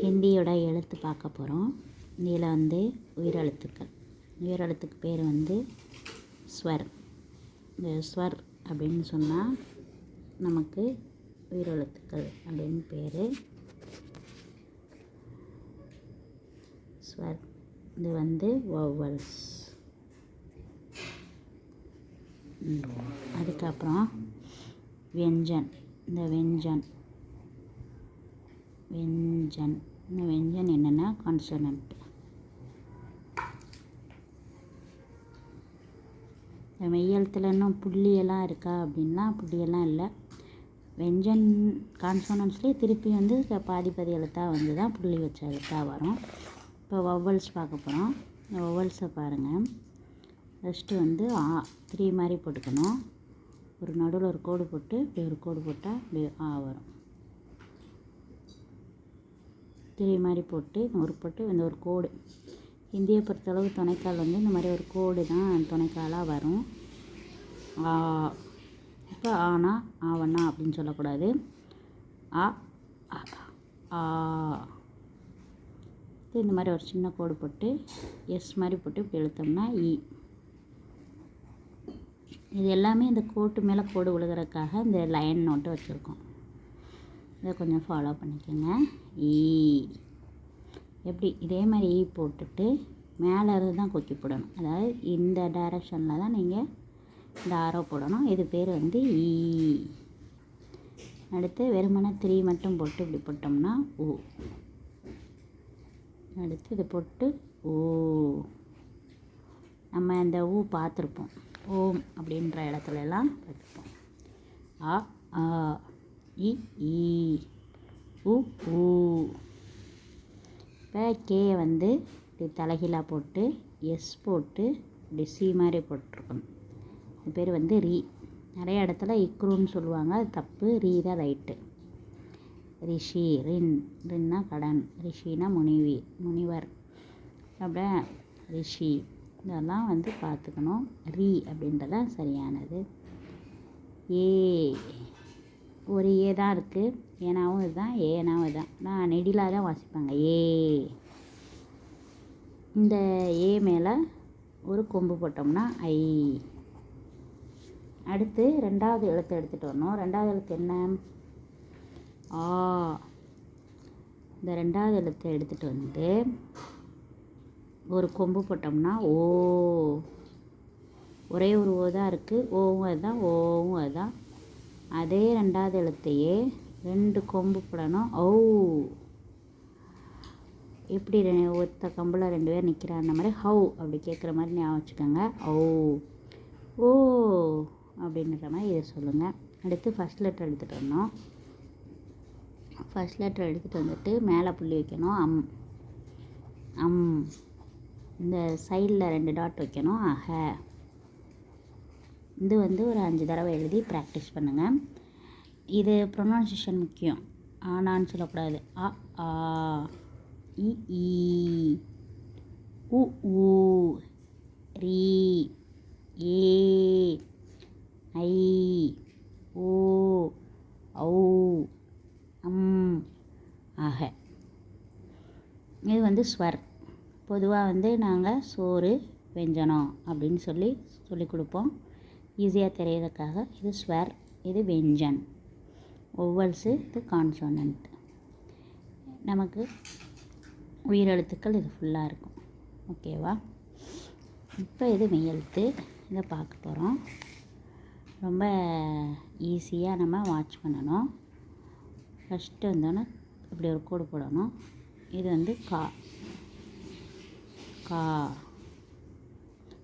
ஹிந்தியோட எழுத்து பார்க்க போகிறோம் இதில் வந்து உயிரெழுத்துக்கள் உயிரெழுத்துக்கு பேர் வந்து ஸ்வர். இந்த ஸ்வர் அப்படின்னு சொன்னால் நமக்கு உயிரெழுத்துக்கள் அப்படின்னு பேர். ஸ்வர். இது வந்து வௌவல்ஸ் அதுக்கப்புறம் வெஞ்சன். இந்த வெஞ்சன். வெஞ்சன். இந்த வெஞ்சன் என்னென்னா கான்சனண்ட் இந்த மெய்யெழுத்தில் இன்னும் புள்ளியெல்லாம் இருக்கா அப்படின்னா புள்ளியெல்லாம் இல்லை. வெஞ்சன் கான்சோனன்ஸ்லேயே திருப்பி வந்து பாதி பாதி எழுத்தாக வந்து தான் புள்ளி வச்ச எழுத்தாக வரும். இப்போ வவ்வல்ஸ் பார்க்க போகிறோம் இந்த வவ்வல்ஸை பாருங்கள் ஃபஸ்ட்டு வந்து ஆ த்ரீ மாதிரி போட்டுக்கணும். ஒரு நடுவில் ஒரு கோடு போட்டு இப்படி ஒரு கோடு போட்டால் இப்படி ஆ வரும். த்ரீ மாதிரி போட்டு ஒரு போட்டு இந்த ஒரு கோடு. இந்தியை பொறுத்தளவு துணைக்கால் வந்து இந்த மாதிரி ஒரு கோடு தான் துணைக்காலாக வரும். ஆ இப்போ ஆனா ஆவண்ணா அப்படின்னு சொல்லக்கூடாது. ஆ ஆ இந்த மாதிரி ஒரு சின்ன கோடு போட்டு எஸ் மாதிரி போட்டு இப்படி எழுத்தோம்னா இ. இது எல்லாமே இந்த கோட்டு மேலே கோடு விழுகிறதுக்காக இந்த லைன் நோட்டு வச்சுருக்கோம். இதை கொஞ்சம் ஃபாலோ பண்ணிக்கோங்க. ஈ. எப்படி? இதே மாதிரி ஈ போட்டுட்டு மேலே இருந்து தான் கொக்கி போடணும். அதாவது இந்த டைரக்ஷனில் தான் நீங்கள் இந்த ஆரோ போடணும். இது பேர் வந்து ஈ. அடுத்து வெறுமனே த்ரீ மட்டும் போட்டு இப்படி போட்டோம்னா ஓ. அடுத்து இது போட்டு ஓ. நம்ம இந்த ஊ பார்த்துருப்போம். ஓம் அப்படின்ற இடத்துல எல்லாம் பார்த்துருப்போம் ஆ ஆ. இ ஈ e, உ ஊ இப்போ கே வந்து இப்படி தலைகீழாக போட்டு எஸ் போட்டு இப்படி சி மாதிரி போட்டிருக்கணும் அது பேர் வந்து ரீ. நிறைய இடத்துல இக்ருன்னு சொல்லுவாங்க. அது தப்பு ரீ தான் ரைட்டு. ரிஷி ரின். ரின்னா கடன். ரிஷினா முனிவி முனிவர். அப்படியே ரிஷி. இதெல்லாம் வந்து பார்த்துக்கணும். ரீ அப்படின்றதான் சரியானது. ஏ. ஒரு ஏ தான் இருக்குது ஏனாவும் இதுதான் ஏனாவும் இதுதான். நான் நெடிலாக தான் வாசிப்பாங்க. ஏ. இந்த ஏ மேலே ஒரு கொம்பு போட்டோம்னா ஐ. அடுத்து ரெண்டாவது எழுத்து எடுத்துகிட்டு வரணும். ரெண்டாவது எழுத்து என்ன? ஆ. இந்த ரெண்டாவது எழுத்தை எடுத்துகிட்டு வந்து ஒரு கொம்பு போட்டோம்னா ஓ. ஒரே ஒரு ஓ தான் இருக்குது ஓவும் அதுதான் ஓவும் அதுதான். அதே ரெண்டாவது எழுத்தையே ரெண்டு கொம்பு போடணும். ஓ எப்படி ஒத்த கம்பில் ரெண்டு பேர் நிற்கிறாங்க மாதிரி ஹவு அப்படி கேட்குற மாதிரி ஞாபகம் வச்சுக்கோங்க. ஓ ஓ அப்படின்ற மாதிரி இதை சொல்லுங்கள் அடுத்து ஃபஸ்ட் லெட்டர் எடுத்துகிட்டு வரணும். ஃபஸ்ட் லெட்டர் எடுத்துகிட்டு வந்துட்டு மேலே புள்ளி வைக்கணும். அம். அம். இந்த சைடில் ரெண்டு டாட் வைக்கணும். அஹ. இது வந்து ஒரு அஞ்சு தடவை எழுதி ப்ராக்டிஸ் பண்ணுங்கள் இது ப்ரொனன்சியேஷன் முக்கியம். ஆனான்னு சொல்லக்கூடாது. அ ஆ இ ஈ உ ஊ ரீ ஏ ஐ ஓ ஔ அம் ஆக இது வந்து ஸ்வர். பொதுவாக வந்து நாங்கள் சோறு வெஞ்சனம் அப்படின்னு சொல்லி சொல்லி கொடுப்போம். ஈஸியாக தெரியறதுக்காக இது ஸ்வர் இது வெஞ்சன் ஒவ்வொல்ஸு இது கான்சோனன்ட் நமக்கு உயிரெழுத்துக்கள் இது ஃபுல்லாக இருக்கும். ஓகேவா இப்போ இது மெய்யெழுத்து. இதை பார்க்க போகிறோம் ரொம்ப ஈஸியாக நம்ம வாட்ச் பண்ணணும். ஃபஸ்ட்டு வந்தோன்னே இப்படி ஒரு கோடு போடணும். இது வந்து கா. கா.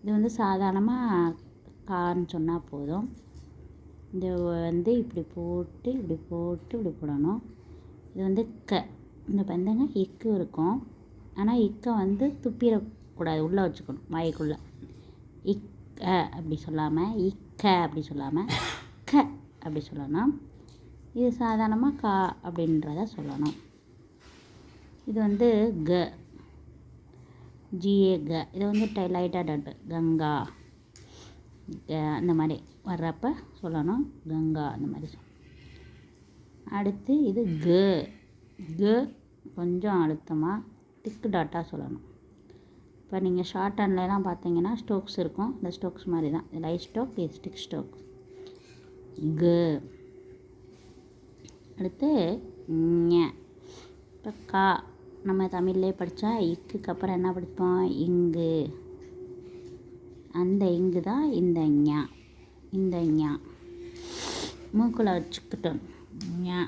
இது வந்து சாதாரணமாக கான்னு சொன்னால் போதும். இது வந்து இப்படி போட்டு இப்படி போட்டு இப்படி போடணும். இது வந்து க. இந்த பந்தங்க இக்கு இருக்கும். ஆனால் இக்கை வந்து துப்பிடக்கூடாது. உள்ளே வச்சுக்கணும். வாய்க்குள்ளே. இக்க அப்படி சொல்லாமல் இக்க அப்படி சொல்லாமல் க அப்படி சொல்லணும். இது சாதாரணமாக கா அப்படின்றத சொல்லணும். இது வந்து க. ஜிஏ க. இது வந்து டை லைட்டாக டட்டு கங்கா. அந்த மாதிரி வர்றப்ப சொல்லணும் கங்கா அந்த மாதிரி அடுத்து இது க. க கொஞ்சம் அழுத்தமாக திக்கு டாட்டாக சொல்லணும். இப்போ நீங்கள் ஷார்ட் ஹேண்ட்லலாம் பார்த்தீங்கன்னா ஸ்டோக்ஸ் இருக்கும். இந்த ஸ்டோக்ஸ் மாதிரி தான். லைட் ஸ்டோக் இது ஸ்டிக் ஸ்டோக். க. அடுத்து இப்போ கா. நம்ம தமிழ்லேயே படித்தா இக்குக்கு அப்புறம் என்ன படிப்போம்? இங்கு. அந்த இங்கு தான் இந்த ஞா. இந்த ஞா. மூக்கில் வச்சுக்கிட்டோம். ஞா.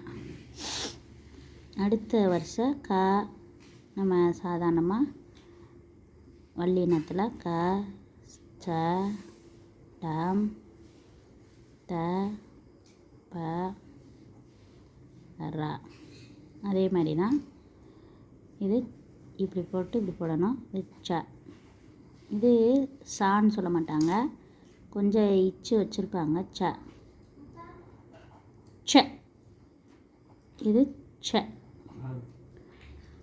அடுத்த வருஷம் க. நம்ம சாதாரணமாக வல்லினத்தில் க ச டம் த ப ர. அதே மாதிரி தான் இது இப்படி போட்டு இப்படி போடணும். இது ச. இது சான்னு சொல்ல மாட்டாங்க. கொஞ்சம் இச்சு வச்சுருப்பாங்க. ச. ச. இது ச.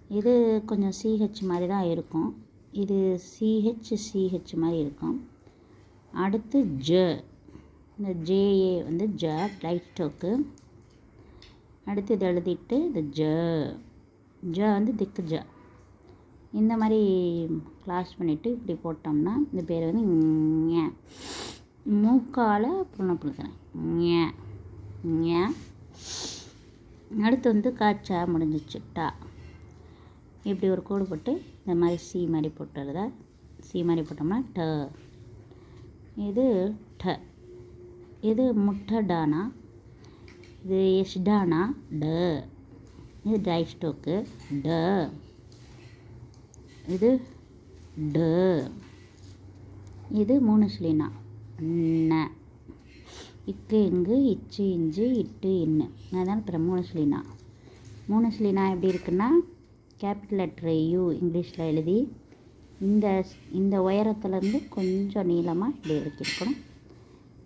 இது கொஞ்சம் சிஹெச் மாதிரி தான் இருக்கும். இது சிஹெச் சிஹெச் மாதிரி இருக்கும். அடுத்து ஜ. இந்த ஜேஏ வந்து ஜ லைட் ஸ்டோக்கு அடுத்து இது எழுதிட்டு இது ஜ. ஜ வந்து திக்கு ஜ. இந்த மாதிரி க்ளாஸ் பண்ணிவிட்டு இப்படி போட்டோம்னா இந்த பேர் வந்து ஏ மூக்கால் புண்ணப்படுத்துகிறேன் ஞ. ஏ அடுத்து வந்து காய்ச்சா முடிஞ்சிச்சு டா. இப்படி ஒரு கோடு போட்டு இந்த மாதிரி சி மாதிரி போட்டுறதா சி மாதிரி போட்டோம்னா ட. இது ட. இது முட்டை டானா இது எஸ்டானா ட. இது டைஸ்டோக்கு ஸ்டோக்கு ட. இது ட. இது மூணு ஸ்லீனா ந. இக்கு இங்கு இச்சு இஞ்சு இட்டு இன்னு. அதனால் பிற மூணு ஸ்லீனா மூணு ஸ்லீனா எப்படி இருக்குன்னா கேபிட்டல் லெட்ரு யூ இங்கிலீஷில் எழுதி இந்த இந்த உயரத்துலேருந்து கொஞ்சம் நீளமாக இப்படி எழுதியிருக்கணும்.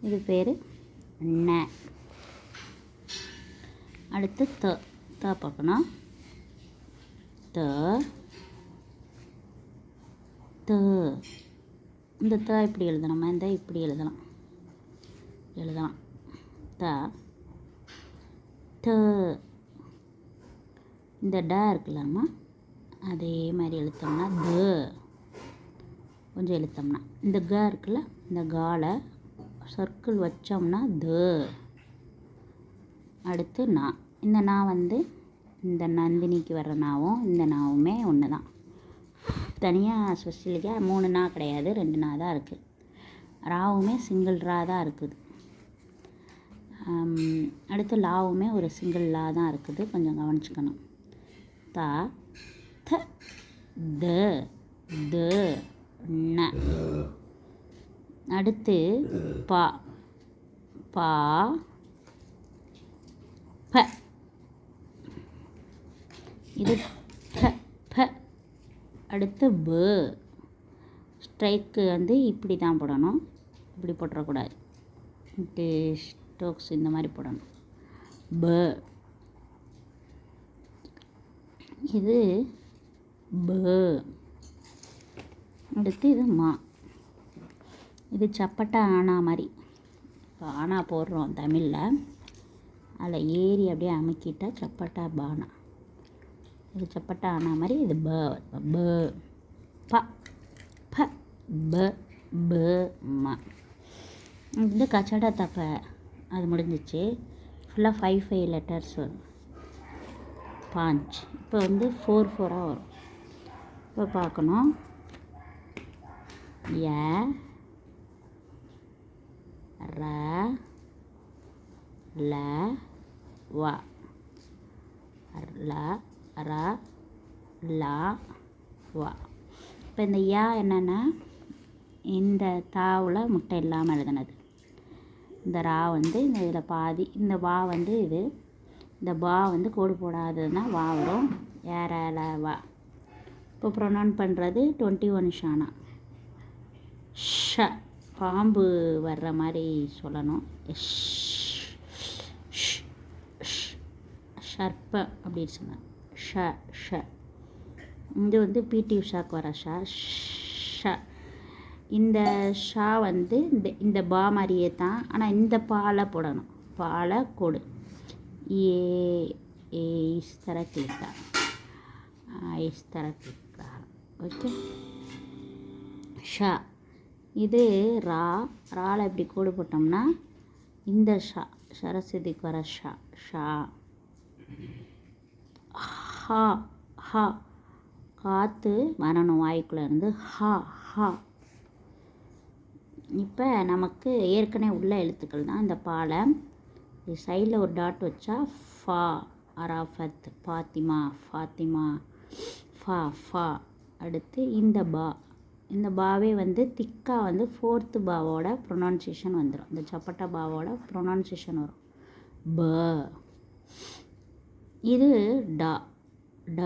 இது பேர் ந. அடுத்து த. த பார்க்கணும் த. த இந்த த இப்படி எழுதணும்? இந்த இப்படி எழுதலாம். எழுதலாம். த. த. இந்த ட இருக்குல்லம்மா. அதே மாதிரி எழுத்தோம்னா த. கொஞ்சம் எழுத்தோம்னா. இந்த க இருக்குல்ல? இந்த கால சர்க்கிள் வச்சோம்னா த. அடுத்து நான் இந்த நா வந்து இந்த நந்தினிக்கு வர்ற நாவும் இந்த நாவுமே ஒன்று தான் தனியாக ஸ்பெஷலிக்காக மூணு நா கிடையாது ரெண்டு நா தான் இருக்குது ராவுமே சிங்கிள் ரா தான் இருக்குது. அடுத்து லாவுமே ஒரு சிங்கிள் லா தான் இருக்குது. கொஞ்சம் கவனிச்சுக்கணும். த த த த ந. அடுத்து பா பா ப. இது அடுத்து ப. ஸ்ட்ரைக்கு வந்து இப்படி தான் போடணும். இப்படி போட்டுறக்கூடாது. இப்படி ஸ்டோக்ஸ் இந்த மாதிரி போடணும். ப. இது ப. அடுத்து இது மா. இது சப்பட்டா ஆனா மாதிரி. இப்போ ஆனா போடுறோம் தமிழில். அதில் ஏறி அப்படியே அமுக்கிட்டா சப்பட்டா பானா. இது சப்பட்டா ஆனா மாதிரி இது ப ப ப ப ப ப ம. இது கச்சடா தப்ப அது முடிஞ்சிச்சு. ஃபுல்லாக ஃபைவ் ஃபைவ் லெட்டர்ஸ் வரும். பாஞ்ச். இப்போ வந்து ஃபோர் ஃபோராக வரும். இப்போ பார்க்கணும். ய ர ல வ. ல ர லா வ. இப்போ இந்த யா என்னென்னா இந்த தாவில் முட்டை இல்லாமல் எழுதுனது. இந்த ரா வந்து இந்த இதில் பாதி இந்த வா வந்து இது. இந்த பா வந்து கோடு போடாததுன்னா வா வரும். ஏற வா. இப்போ ப்ரொனவுன் பண்ணுறது டுவெண்ட்டி ஒன் ஷானா. ஷ பாம்பு வர்ற மாதிரி சொல்லணும். ஷர்ப்ப அப்படின்னு சொன்னாங்க. ஷ ஷ. இது வந்து பிடி உஷாக்கு வர ஷா ஷ. இந்த ஷா வந்து இந்த இந்த பா மாதிரியே தான். ஆனால் இந்த பாலை போடணும். பாலை கொடு. ஏ ஏ இஸ் தர கிளிக்கா ஐஸ் திறக்கிறார் ஓகே. ஷா. இது ரா. ரால இப்படி கோடு போட்டோம்னா இந்த ஷா. சரஸ்வதிக்கு வர ஷா. ஷா. ஹா ஹா. காற்று வரணும் வாய்க்குள்ளே இருந்து ஹா ஹா. இப்போ நமக்கு ஏற்கனவே உள்ள எழுத்துக்கள் தான். இந்த பாலை சைடில் ஒரு டாட் வச்சா ஃபா அராஃபத் ஃபாத்திமா ஃபாத்திமா ஃபா ஃபா. அடுத்து இந்த பா. இந்த பாவே வந்து திக்காக வந்து ஃபோர்த்து பாவோட ப்ரொனவுன்சியேஷன் வந்துடும் இந்த சப்பட்டா பாவோட ப்ரொனவுன்சியேஷன் வரும். ப. இது டா. ட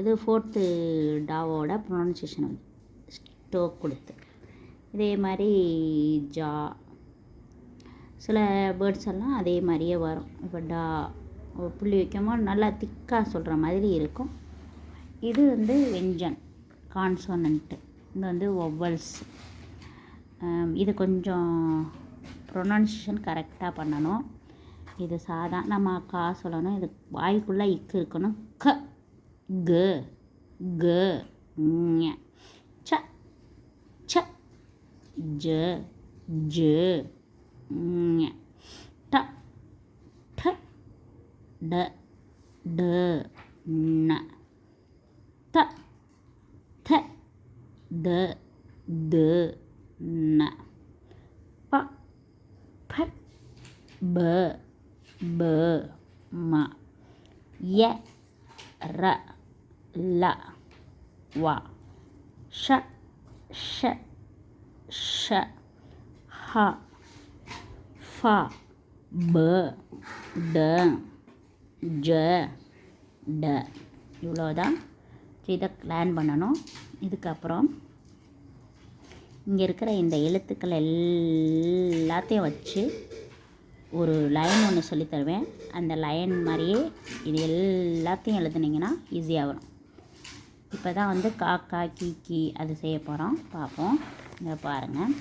இது ஃபோர்த்து டாவோட ப்ரொனன்சியேஷன் வந்து ஸ்டோக் கொடுத்து. இதே மாதிரி ஜா சில பேர்ட்ஸ் எல்லாம் அதே மாதிரியே வரும். இப்போ டா புள்ளி வைக்கும்போது நல்லா திக்காக சொல்கிற மாதிரி இருக்கும். இது வந்து வெஞ்சன் கான்சோனன்ட்டு இது வந்து ஒவ்வல்ஸ் இது கொஞ்சம் ப்ரொனன்சியேஷன் கரெக்டாக பண்ணணும். இது சாதா நம்ம கா சொல்லணும். இது வாய்க்குள்ளே இக்கு இருக்கணும். க. க க ஞ ச ச ஜ ஜ ஞ ட ட ட ட ந த த த த ந ப ப ப ப ம ய ர ல வ ஷ ஷ ஷ ஹ ஃப ப ட ஜ ட. இவ்வளோதான் இதை லேர்ன் பண்ணணும். இதுக்கப்புறம் இங்கே இருக்கிற இந்த எழுத்துக்கள் எல்லாத்தையும் வச்சு ஒரு லைன் ஒன்று சொல்லித் தருவேன். அந்த லைன் மாதிரியே இது எல்லாத்தையும் எழுதுனீங்கன்னா ஈஸியாக வரும் இப்போ தான் வந்து காக்கா கீ கீ அது செய்ய போகிறோம் பார்ப்போம். இங்கே பாருங்கள்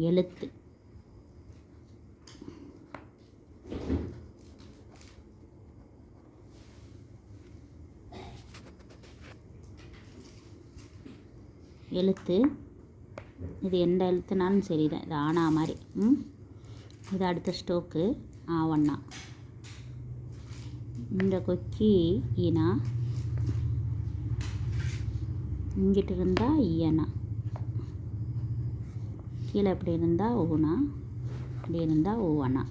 எழுத்து. எழுத்து. இது எந்த எழுத்துனாலும் சரிதான். இது ஆனா மாதிரி. ம்? இது அடுத்த ஸ்டோக்கு. ஆவண்ணா இந்த கொக்கி ஈனா இங்கிட்டு இருந்தால் ஈயனா கீழே இப்படி இருந்தால் ஊனா. இப்படி இருந்தால் ஊவனா.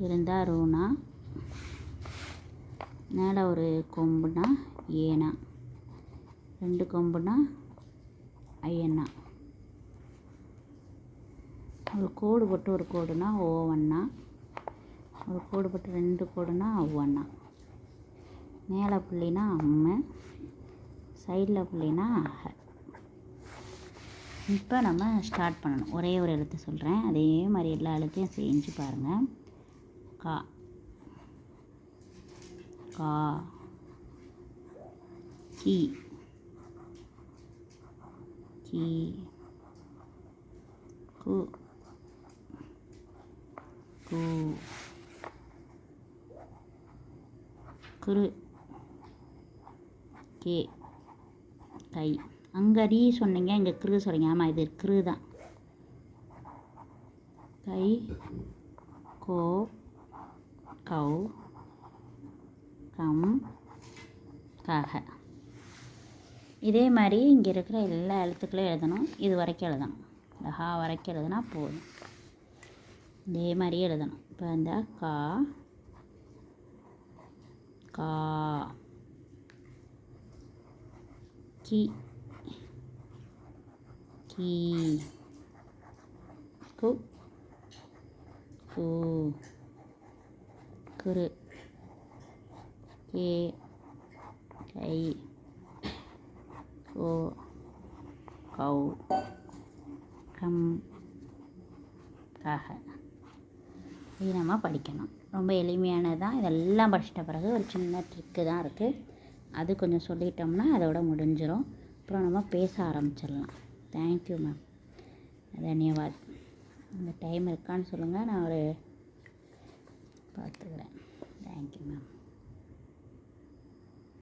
இருந்தால் ரூனா. மேலே ஒரு கொம்புனா ஏனா. ரெண்டு கொம்புனா ஐயண்ணா ஒரு கோடு போட்டு ஒரு கோடுனா ஓவண்ணா. ஒரு கோடு போட்டு ரெண்டு கோடுனா அவ்வண்ணா மேலே புள்ளினா அம்மை சைடில் புள்ளினா அஹ இப்போ நம்ம ஸ்டார்ட் பண்ணணும். ஒரே ஒரு எழுத்து சொல்கிறேன் அதே மாதிரி எல்லா எழுத்தையும் செஞ்சு பாருங்கள் கா. கா. கி. கி. கு. கு. குரு கே கை அங்கே ரீ சொன்னீங்க இங்கே கிரு சொல்கிறீங்க ஆமாம் இது கிரு தான் கை கோ கௌ கம் கக இதே மாதிரி இங்கே இருக்கிற எல்லா எழுத்துக்களையும் எழுதணும். இது வரைக்கும் எழுதணும். இந்த ஹா வரைக்கும் எழுதுனா போதும். இதே மாதிரியே எழுதணும். இப்போ இந்த கா. கா கி கி கு கு குரு கே கை கோ கௌ கம் காக இது நம்ம படிக்கணும் ரொம்ப எளிமையானது தான் இதெல்லாம் படிச்சிட்ட பிறகு ஒரு சின்ன ட்ரிக்கு தான் இருக்குது அது கொஞ்சம் சொல்லிட்டோம்னா அதோட முடிஞ்சிடும் அப்புறம் நம்ம பேச ஆரம்பிச்சிடலாம். தேங்க்யூ மேம் தன்யவாத். இந்த டைம் இருக்கான்னு சொல்லுங்கள் நான் ஒரு பார்த்துக்கிறேன். Thank you ma'am